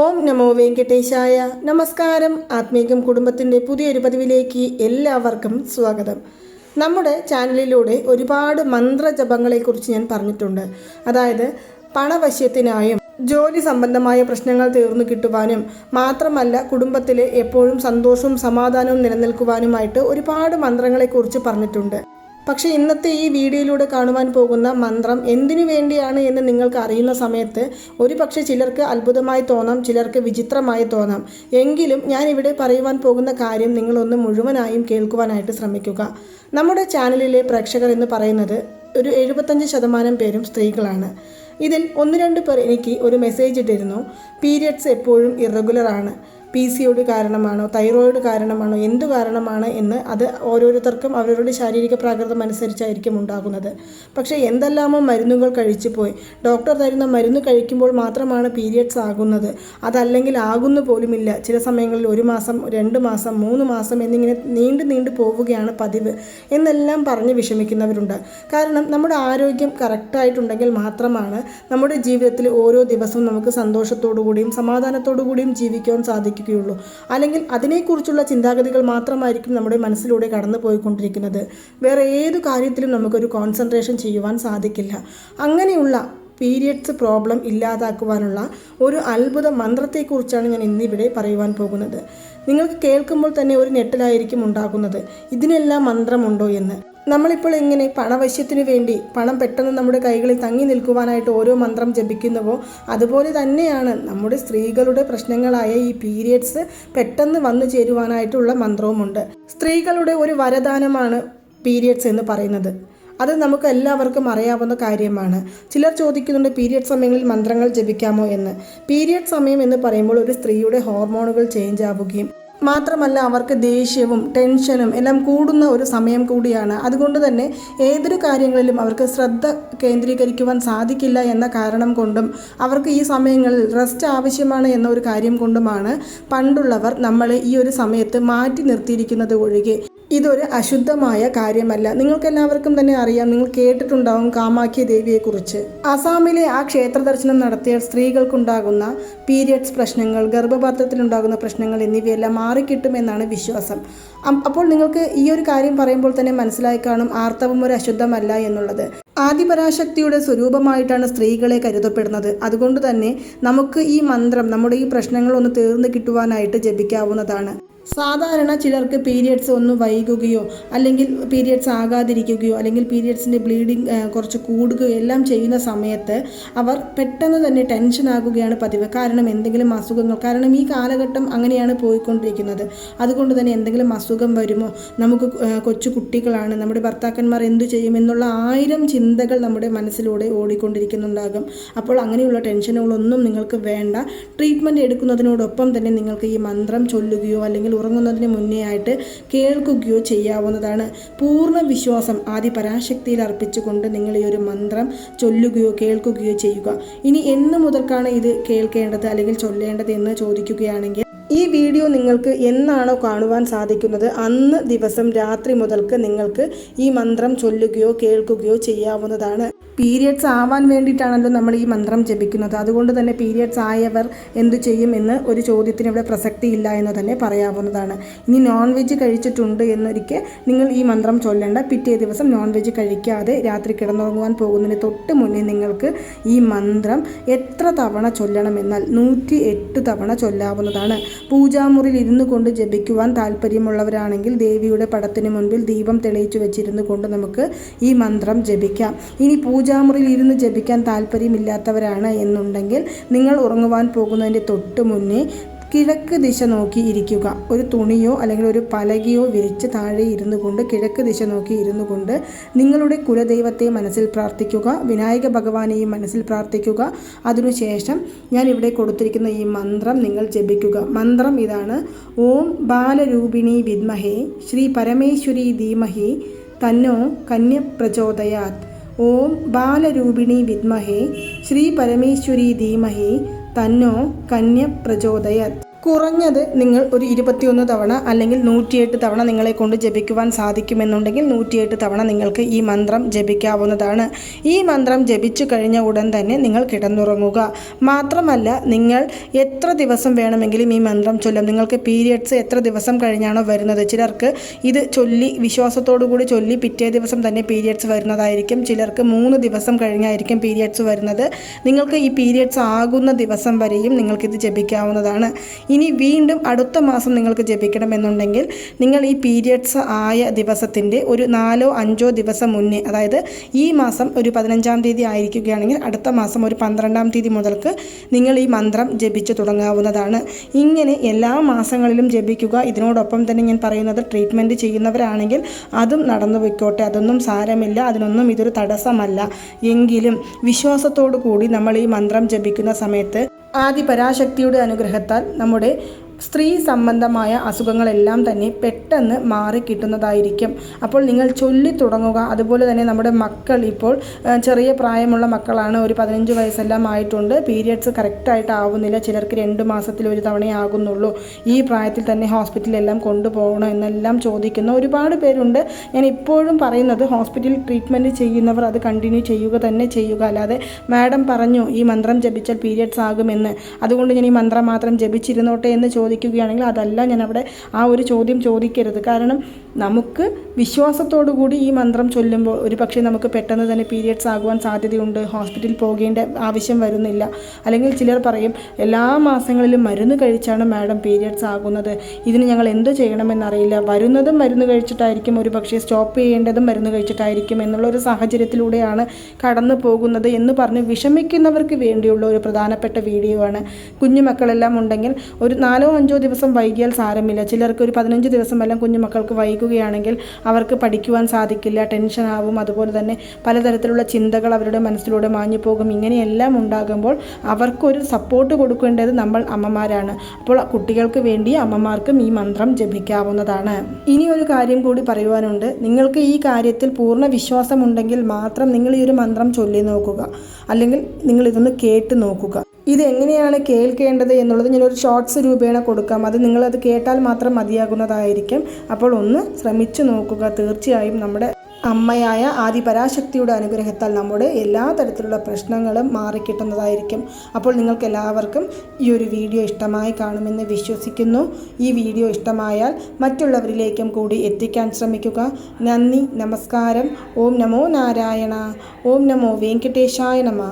ഓം നമോ വെങ്കടേശായ. നമസ്കാരം. ആത്മീകം കുടുംബത്തിന്റെ പുതിയൊരു പതിവിലേക്ക് എല്ലാവർക്കും സ്വാഗതം. നമ്മുടെ ചാനലിലൂടെ ഒരുപാട് മന്ത്രജപങ്ങളെക്കുറിച്ച് ഞാൻ പറഞ്ഞിട്ടുണ്ട്. അതായത് പണവശ്യത്തിനായും ജോലി സംബന്ധമായ പ്രശ്നങ്ങൾ തീർന്നു കിട്ടുവാനും മാത്രമല്ല കുടുംബത്തിൽ എപ്പോഴും സന്തോഷവും സമാധാനവും നിലനിൽക്കുവാനുമായിട്ട് ഒരുപാട് മന്ത്രങ്ങളെക്കുറിച്ച് പറഞ്ഞിട്ടുണ്ട്. പക്ഷേ ഇന്നത്തെ ഈ വീഡിയോയിലൂടെ കാണുവാൻ പോകുന്ന മന്ത്രം എന്തിനു വേണ്ടിയാണ് എന്ന് നിങ്ങൾക്ക് അറിയുന്ന സമയത്ത് ഒരു പക്ഷേ ചിലർക്ക് അത്ഭുതമായി തോന്നാം ചിലർക്ക് വിചിത്രമായി തോന്നാം. എങ്കിലും ഞാൻ ഇവിടെ പറയുവാൻ പോകുന്ന കാര്യം നിങ്ങളൊന്ന് മുഴുവനായും കേൾക്കുവാനായിട്ട് ശ്രമിക്കുക. നമ്മുടെ ചാനലിലെ പ്രേക്ഷകർ എന്ന് പറയുന്നത് ഒരു എഴുപത്തഞ്ച് ശതമാനം പേരും സ്ത്രീകളാണ്. ഇതിൽ ഒന്ന് രണ്ട് പേർ എനിക്ക് ഒരു മെസ്സേജ് ഇട്ടിരുന്നു. പീരിയഡ്സ് എപ്പോഴും ഇറഗുലർ ആണ്. പി സി ഒടി കാരണമാണോ തൈറോയിഡ് കാരണമാണോ എന്തു കാരണമാണ് എന്ന് അത് ഓരോരുത്തർക്കും അവരവരുടെ ശാരീരിക പ്രാകൃതം അനുസരിച്ചായിരിക്കും ഉണ്ടാകുന്നത്. പക്ഷേ എന്തെല്ലാമോ മരുന്നുകൾ കഴിച്ചു പോയി ഡോക്ടർ തരുന്ന മരുന്ന് കഴിക്കുമ്പോൾ മാത്രമാണ് പീരിയഡ്സ് ആകുന്നത്. അതല്ലെങ്കിൽ ആകുന്നു പോലുമില്ല. ചില സമയങ്ങളിൽ ഒരു മാസം രണ്ട് മാസം മൂന്ന് മാസം എന്നിങ്ങനെ നീണ്ടു നീണ്ടു പോവുകയാണ് പതിവ് എന്നെല്ലാം പറഞ്ഞ് വിഷമിക്കുന്നവരുണ്ട്. കാരണം നമ്മുടെ ആരോഗ്യം കറക്റ്റായിട്ടുണ്ടെങ്കിൽ മാത്രമാണ് നമ്മുടെ ജീവിതത്തിൽ ഓരോ ദിവസവും നമുക്ക് സന്തോഷത്തോടു കൂടിയും സമാധാനത്തോടു കൂടിയും ജീവിക്കുവാൻ സാധിക്കുകയുള്ളൂ അല്ലെങ്കിൽ അതിനെക്കുറിച്ചുള്ള ചിന്താഗതികൾ മാത്രമായിരിക്കും നമ്മുടെ മനസ്സിലൂടെ കടന്നു പോയിക്കൊണ്ടിരിക്കുന്നത് വേറെ ഏത് കാര്യത്തിലും നമുക്കൊരു കോൺസെൻട്രേഷൻ ചെയ്യുവാൻ സാധിക്കില്ല. അങ്ങനെയുള്ള പീരിയഡ്സ് പ്രോബ്ലം ഇല്ലാതാക്കുവാനുള്ള ഒരു അത്ഭുത മന്ത്രത്തെക്കുറിച്ചാണ് ഞാൻ ഇന്നിവിടെ പറയുവാൻ പോകുന്നത്. നിങ്ങൾക്ക് കേൾക്കുമ്പോൾ തന്നെ ഒരു ഞെട്ടലായിരിക്കും ഉണ്ടാകുന്നത്. ഇതിനെല്ലാം മന്ത്രമുണ്ടോ എന്ന്. നമ്മളിപ്പോൾ എങ്ങനെ പണവശ്യത്തിനു വേണ്ടി പണം പെട്ടെന്ന് നമ്മുടെ കൈകളിൽ തങ്ങി നിൽക്കുവാനായിട്ട് ഓരോ മന്ത്രം ജപിക്കുന്നുവോ? അതുപോലെ തന്നെയാണ് നമ്മുടെ സ്ത്രീകളുടെ പ്രശ്നങ്ങളായ ഈ പീരിയഡ്സ് പെട്ടെന്ന് വന്നു ചേരുവാനായിട്ടുള്ള മന്ത്രവുമുണ്ട്. സ്ത്രീകളുടെ ഒരു വരദാനമാണ് പീരിയഡ്സ് എന്ന് പറയുന്നത്. അത് നമുക്ക് എല്ലാവർക്കും അറിയാവുന്ന കാര്യമാണ്. ചിലർ ചോദിക്കുന്നുണ്ട് പീരിയഡ് സമയങ്ങളിൽ മന്ത്രങ്ങൾ ജപിക്കാമോ? എന്ന്. പീരിയഡ് സമയം എന്ന് പറയുമ്പോൾ ഒരു സ്ത്രീയുടെ ഹോർമോണുകൾ ചേഞ്ച് ആവുകയും മാത്രമല്ല അവർക്ക് ദേഷ്യവും ടെൻഷനും എല്ലാം കൂടുന്ന ഒരു സമയം കൂടിയാണ്. അതുകൊണ്ട് തന്നെ ഏതൊരു കാര്യങ്ങളിലും അവർക്ക് ശ്രദ്ധ കേന്ദ്രീകരിക്കുവാൻ സാധിക്കില്ല എന്ന കാരണം കൊണ്ടും അവർക്ക് ഈ സമയങ്ങളിൽ റെസ്റ്റ് ആവശ്യമാണ് എന്ന ഒരു കാര്യം കൊണ്ടുമാണ് പണ്ടുള്ളവർ നമ്മളെ ഈ ഒരു സമയത്ത് മാറ്റി നിർത്തിയിരിക്കുന്നത് ഒഴികെ. ഇതൊരു അശുദ്ധമായ കാര്യമല്ല. നിങ്ങൾക്കെല്ലാവർക്കും തന്നെ അറിയാം നിങ്ങൾ കേട്ടിട്ടുണ്ടാവും കാമാഖ്യ ദേവിയെക്കുറിച്ച്. അസാമിലെ ആ ക്ഷേത്ര ദർശനം നടത്തിയ സ്ത്രീകൾക്കുണ്ടാകുന്ന പീരിയഡ്സ് പ്രശ്നങ്ങൾ ഗർഭപാത്രത്തിലുണ്ടാകുന്ന പ്രശ്നങ്ങൾ എന്നിവയെല്ലാം മാറിക്കിട്ടുമെന്നാണ് വിശ്വാസം. അപ്പോൾ നിങ്ങൾക്ക് ഈ ഒരു കാര്യം പറയുമ്പോൾ തന്നെ മനസ്സിലായി കാണും ആർത്തവം ഒരു അശുദ്ധമല്ല എന്നുള്ളത്. ആദിപരാശക്തിയുടെ സ്വരൂപമായിട്ടാണ് സ്ത്രീകളെ കരുതപ്പെടുന്നത്. അതുകൊണ്ട് തന്നെ നമുക്ക് ഈ മന്ത്രം നമ്മുടെ ഈ പ്രശ്നങ്ങൾ ഒന്ന് തീർന്നു കിട്ടുവാനായിട്ട് ജപിക്കാവുന്നതാണ്. സാധാരണ ചിലർക്ക് പീരിയഡ്സ് ഒന്ന് വൈകുകയോ അല്ലെങ്കിൽ പീരിയഡ്സ് ആകാതിരിക്കുകയോ അല്ലെങ്കിൽ പീരിയഡ്സിന്റെ ബ്ലീഡിങ് കുറച്ച് കൂടുകയോ എല്ലാം ചെയ്യുന്ന സമയത്ത് അവർ പെട്ടെന്ന് തന്നെ ടെൻഷൻ ആകുകയാണ് പതിവ്. കാരണം എന്തെങ്കിലും അസുഖങ്ങൾ കാരണം ഈ കാലഘട്ടം അങ്ങനെയാണ് പോയിക്കൊണ്ടിരിക്കുന്നത്. അതുകൊണ്ട് തന്നെ എന്തെങ്കിലും അസുഖം വരുമോ? നമുക്ക് കൊച്ചു കുട്ടികളാണ് നമ്മുടെ ഭർത്താക്കന്മാർ എന്തു ചെയ്യും എന്നുള്ള ആയിരം ചിന്തകൾ നമ്മുടെ മനസ്സിലൂടെ ഓടിക്കൊണ്ടിരിക്കുന്നുണ്ടാകും. അപ്പോൾ അങ്ങനെയുള്ള ടെൻഷനുകളൊന്നും നിങ്ങൾക്ക് വേണ്ട. ട്രീറ്റ്മെന്റ് എടുക്കുന്നതിനോടൊപ്പം തന്നെ നിങ്ങൾക്ക് ഈ മന്ത്രം ചൊല്ലുകയോ അല്ലെങ്കിൽ ഉറങ്ങുന്നതിന് മുന്നേ ആയിട്ട് കേൾക്കുകയോ ചെയ്യാവുന്നതാണ്. പൂർണ വിശ്വാസം ആദി പരാശക്തിയിൽ അർപ്പിച്ചുകൊണ്ട് നിങ്ങൾ ഈ ഒരു മന്ത്രം ചൊല്ലുകയോ കേൾക്കുകയോ ചെയ്യുക. ഇനി എന്ന് മുതൽക്കാണ് ഇത് കേൾക്കേണ്ടത് അല്ലെങ്കിൽ ചൊല്ലേണ്ടത് എന്ന് ചോദിക്കുകയാണെങ്കിൽ ഈ വീഡിയോ നിങ്ങൾക്ക് എന്നാണോ കാണുവാൻ സാധിക്കുന്നത്? അന്ന് ദിവസം രാത്രി മുതൽക്ക് നിങ്ങൾക്ക് ഈ മന്ത്രം ചൊല്ലുകയോ കേൾക്കുകയോ ചെയ്യാവുന്നതാണ്. പീരിയഡ്സ് ആവാൻ വേണ്ടിയിട്ടാണല്ലോ നമ്മൾ ഈ മന്ത്രം ജപിക്കുന്നത്. അതുകൊണ്ട് തന്നെ പീരിയഡ്സ് ആയവർ എന്തു ചെയ്യും എന്ന് ഒരു ചോദ്യത്തിന് ഇവിടെ പ്രസക്തി ഇല്ല എന്ന് തന്നെ പറയാവുന്നതാണ്. ഇനി നോൺ വെജ് കഴിച്ചിട്ടുണ്ട് എന്നൊരിക്കൽ നിങ്ങൾ ഈ മന്ത്രം ചൊല്ലേണ്ട. പിറ്റേ ദിവസം നോൺ വെജ് കഴിക്കാതെ രാത്രി കിടന്നുറങ്ങുവാൻ പോകുന്നതിന് തൊട്ട് മുന്നേ നിങ്ങൾക്ക് ഈ മന്ത്രം എത്ര തവണ ചൊല്ലണമെന്നാൽ നൂറ്റി എട്ട് തവണ ചൊല്ലാവുന്നതാണ്. പൂജാമുറിയിൽ ഇരുന്നു കൊണ്ട് ജപിക്കുവാൻ താല്പര്യമുള്ളവരാണെങ്കിൽ ദേവിയുടെ പടത്തിന് മുൻപിൽ ദീപം തെളിയിച്ചു വെച്ചിരുന്നു കൊണ്ട് നമുക്ക് ഈ മന്ത്രം ജപിക്കാം. ഇനി പൂജാമുറിയിൽ ഇരുന്ന് ജപിക്കാൻ താല്പര്യമില്ലാത്തവരാണ് എന്നുണ്ടെങ്കിൽ നിങ്ങൾ ഉറങ്ങുവാൻ പോകുന്നതിന്റെ തൊട്ട് മുന്നേ കിഴക്ക് ദിശ നോക്കി ഇരിക്കുക. ഒരു തുണിയോ അല്ലെങ്കിൽ ഒരു പലകയോ വിരിച്ച് താഴെ ഇരുന്നു കൊണ്ട് കിഴക്ക് ദിശ നോക്കി ഇരുന്നു കൊണ്ട് നിങ്ങളുടെ കുലദൈവത്തെ മനസ്സിൽ പ്രാർത്ഥിക്കുക. വിനായക ഭഗവാനെയും മനസ്സിൽ പ്രാർത്ഥിക്കുക. അതിനുശേഷം ഞാൻ ഇവിടെ കൊടുത്തിരിക്കുന്ന ഈ മന്ത്രം നിങ്ങൾ ജപിക്കുക. മന്ത്രം ഇതാണ്. ഓം ബാലരൂപിണി വിദ്മഹേ ശ്രീ പരമേശ്വരി ധീമഹി തന്നോ കന്യ പ്രചോദയാത് ഓം ബാലരൂപിണി വിദ്മഹേ ശ്രീ പരമേശ്വരി ധീമഹി തന്നോ കന്യ പ്രചോദയത് കുറഞ്ഞത് നിങ്ങൾ ഒരു ഇരുപത്തിയൊന്ന് തവണ അല്ലെങ്കിൽ നൂറ്റിയെട്ട് തവണ നിങ്ങളെ കൊണ്ട് ജപിക്കുവാൻ സാധിക്കുമെന്നുണ്ടെങ്കിൽ നൂറ്റിയെട്ട് തവണ നിങ്ങൾക്ക് ഈ മന്ത്രം ജപിക്കാവുന്നതാണ്. ഈ മന്ത്രം ജപിച്ചു കഴിഞ്ഞ ഉടൻ തന്നെ നിങ്ങൾ കിടന്നുറങ്ങുക. മാത്രമല്ല നിങ്ങൾ എത്ര ദിവസം വേണമെങ്കിലും ഈ മന്ത്രം ചൊല്ലും. നിങ്ങൾക്ക് പീരിയഡ്സ് എത്ര ദിവസം കഴിഞ്ഞാണോ വരുന്നത്? ചിലർക്ക് ഇത് ചൊല്ലി കൂടി ചൊല്ലി പിറ്റേ ദിവസം തന്നെ പീരിയഡ്സ് വരുന്നതായിരിക്കും. ചിലർക്ക് മൂന്ന് ദിവസം കഴിഞ്ഞായിരിക്കും പീരിയഡ്സ് വരുന്നത്. നിങ്ങൾക്ക് ഈ പീരിയഡ്സ് ആകുന്ന ദിവസം വരെയും നിങ്ങൾക്കിത് ജപിക്കാവുന്നതാണ്. ഇനി വീണ്ടും അടുത്ത മാസം നിങ്ങൾക്ക് ജപിക്കണമെന്നുണ്ടെങ്കിൽ നിങ്ങൾ ഈ പീരിയഡ്സ് ആയ ദിവസത്തിന്റെ ഒരു നാലോ അഞ്ചോ ദിവസം മുന്നേ അതായത് ഈ മാസം ഒരു പതിനഞ്ചാം തീയതി ആയിരിക്കുകയാണെങ്കിൽ അടുത്ത മാസം ഒരു പന്ത്രണ്ടാം തീയതി മുതൽക്ക് നിങ്ങൾ ഈ മന്ത്രം ജപിച്ചു തുടങ്ങാവുന്നതാണ്. ഇങ്ങനെ എല്ലാ മാസങ്ങളിലും ജപിക്കുക. ഇതിനോടൊപ്പം തന്നെ ഞാൻ പറയുന്നത് ട്രീറ്റ്മെന്റ് ചെയ്യുന്നവരാണെങ്കിൽ അതും നടന്നു പോയിക്കോട്ടെ. അതൊന്നും സാരമില്ല. അതിനൊന്നും ഇതൊരു തടസ്സമല്ല. എങ്കിലും വിശ്വാസത്തോടു കൂടി നമ്മൾ ഈ മന്ത്രം ജപിക്കുന്ന സമയത്ത് ആദി പരാശക്തിയുടെ അനുഗ്രഹത്താൽ നമ്മുടെ സ്ത്രീ സംബന്ധമായ അസുഖങ്ങളെല്ലാം തന്നെ പെട്ടെന്ന് മാറിക്കിട്ടുന്നതായിരിക്കും അപ്പോൾ നിങ്ങൾ ചൊല്ലി തുടങ്ങുക. അതുപോലെ തന്നെ നമ്മുടെ മക്കൾ ഇപ്പോൾ ചെറിയ പ്രായമുള്ള മക്കളാണ്. ഒരു പതിനഞ്ച് വയസ്സെല്ലാം ആയിട്ടുണ്ട്. പീരിയഡ്സ് കറക്റ്റായിട്ട് ആവുന്നില്ല. ചിലർക്ക് രണ്ട് മാസത്തിൽ ഒരു തവണയേ ആകുന്നുള്ളൂ. ഈ പ്രായത്തിൽ തന്നെ ഹോസ്പിറ്റലിലെല്ലാം കൊണ്ടുപോകണോ എന്നെല്ലാം ചോദിക്കുന്ന. ഒരുപാട് പേരുണ്ട്. ഞാൻ ഇപ്പോഴും പറയുന്നത് ഹോസ്പിറ്റലിൽ ട്രീറ്റ്മെന്റ് ചെയ്യുന്നവർ അത് കണ്ടിന്യൂ ചെയ്യുക തന്നെ ചെയ്യുക. അല്ലാതെ മാഡം പറഞ്ഞു ഈ മന്ത്രം ജപിച്ചാൽ പീരിയഡ്സ് ആകുമെന്ന്. അതുകൊണ്ട് ഞാൻ ഈ മന്ത്രം മാത്രം ജപിച്ചിരുന്നോട്ടെ എന്ന് ചോദിക്കുകയാണെങ്കിൽ അതല്ല ഞാൻ അവിടെ ആ ഒരു ചോദ്യം ചോദിക്കരുത്. കാരണം നമുക്ക് വിശ്വാസത്തോടു കൂടി ഈ മന്ത്രം ചൊല്ലുമ്പോൾ ഒരു പക്ഷേ നമുക്ക് പെട്ടെന്ന് തന്നെ പീരിയഡ്സ് ആകുവാൻ സാധ്യതയുണ്ട് ഹോസ്പിറ്റലിൽ പോകേണ്ട ആവശ്യം വരുന്നില്ല. അല്ലെങ്കിൽ ചിലർ പറയും എല്ലാ മാസങ്ങളിലും മരുന്ന് കഴിച്ചാണ് മാഡം പീരിയഡ്സ് ആകുന്നത്. ഇതിന് ഞങ്ങൾ എന്ത് ചെയ്യണമെന്നറിയില്ല. വരുന്നതും മരുന്ന് കഴിച്ചിട്ടായിരിക്കും ഒരു പക്ഷേ സ്റ്റോപ്പ് ചെയ്യേണ്ടതും മരുന്ന് കഴിച്ചിട്ടായിരിക്കും എന്നുള്ള ഒരു സാഹചര്യത്തിലൂടെയാണ് കടന്നു പോകുന്നത് എന്ന് പറഞ്ഞ് വിഷമിക്കുന്നവർക്ക് വേണ്ടിയുള്ള ഒരു പ്രധാനപ്പെട്ട വീഡിയോ ആണ്. കുഞ്ഞുമക്കളെല്ലാം ഉണ്ടെങ്കിൽ ഒരു നാലോ അഞ്ചോ ദിവസം വൈകിയാൽ സാരമില്ല. ചിലർക്ക് ഒരു പതിനഞ്ച് ദിവസം എല്ലാം കുഞ്ഞു മക്കൾക്ക് വൈകുകയാണെങ്കിൽ അവർക്ക് പഠിക്കുവാൻ സാധിക്കില്ല ടെൻഷൻ ആവും അതുപോലെ തന്നെ പലതരത്തിലുള്ള ചിന്തകൾ അവരുടെ മനസ്സിലൂടെ മാഞ്ഞു പോകും ഇങ്ങനെയെല്ലാം ഉണ്ടാകുമ്പോൾ അവർക്കൊരു സപ്പോർട്ട് കൊടുക്കേണ്ടത് നമ്മൾ അമ്മമാരാണ്. അപ്പോൾ കുട്ടികൾക്ക് വേണ്ടി അമ്മമാർക്കും ഈ മന്ത്രം ജപിക്കാവുന്നതാണ്. ഇനി ഒരു കാര്യം കൂടി പറയുവാനുണ്ട്. നിങ്ങൾക്ക് ഈ കാര്യത്തിൽ പൂർണ വിശ്വാസമുണ്ടെങ്കിൽ മാത്രം നിങ്ങൾ ഈ ഒരു മന്ത്രം ചൊല്ലി നോക്കുക. അല്ലെങ്കിൽ നിങ്ങൾ ഇതൊന്ന് കേട്ട് നോക്കുക. ഇത് എങ്ങനെയാണ് കേൾക്കേണ്ടത് എന്നുള്ളത് ഞാനൊരു ഷോർട്സ് രൂപേണ കൊടുക്കാം. അത് നിങ്ങളത് കേട്ടാൽ മാത്രം മതിയാകുന്നതായിരിക്കും. അപ്പോൾ ഒന്ന് ശ്രമിച്ചു നോക്കുക. തീർച്ചയായും നമ്മുടെ അമ്മയായ ആദിപരാശക്തിയുടെ അനുഗ്രഹത്താൽ നമ്മുടെ എല്ലാ തരത്തിലുള്ള പ്രശ്നങ്ങളും മാറിക്കിട്ടുന്നതായിരിക്കും അപ്പോൾ നിങ്ങൾക്ക് എല്ലാവർക്കും ഈ ഒരു വീഡിയോ ഇഷ്ടമായി കാണുമെന്ന് വിശ്വസിക്കുന്നു. ഈ വീഡിയോ ഇഷ്ടമായാൽ മറ്റുള്ളവരിലേക്കും കൂടി എത്തിക്കാൻ ശ്രമിക്കുക. നന്ദി നമസ്കാരം. ഓം നമോ നാരായണ. ഓം നമോ വെങ്കടേശായ നമ.